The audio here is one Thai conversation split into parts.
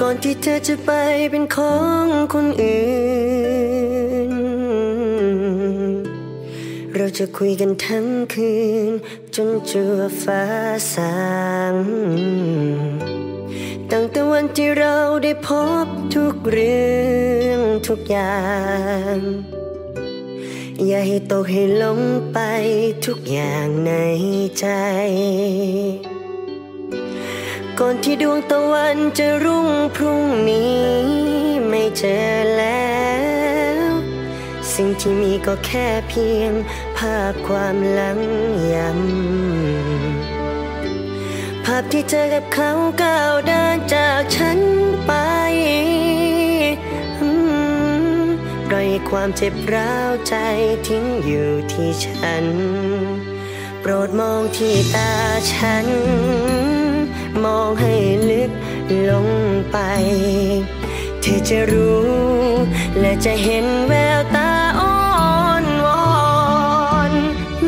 ก่อนที่เธอจะไปเป็นของคนอื่น เราจะคุยกันทั้งคืน จนจัวฟ้าสางตั้งแต่วันที่เราได้พบทุกเรื่องทุกอย่าง อย่าให้ตกให้หลงไปทุกอย่างในใจ ก่อนที่ดวงตะวันจะรุ่งพรุ่งนี้ ไม่เจอแล้ว สิ่งที่มีก็แค่เพียง ภาพความหลังย้ำภาพที่เธอกับเขาก้าวเดินจากฉันไปอืมปล่อยความเจ็บร้าวใจทิ้งอยู่ที่ฉัน โปรดมองที่ตาฉัน มองให้ลึกลงไป เธอจะรู้ และจะเห็นแววตาอ่อนวอน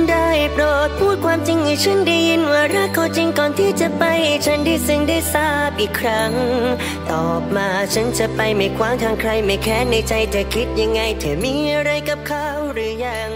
ได้โปรดพูดความจริงให้ฉันได้ยินว่ารักเขาจริงก่อนที่จะไป ฉันได้ซึ้งได้ทราบอีกครั้ง ตอบมาฉันจะไปไม่ขวางทางใครไม่แค้นในใจเธอคิดยังไง เธอมีอะไรกับเขาหรือยัง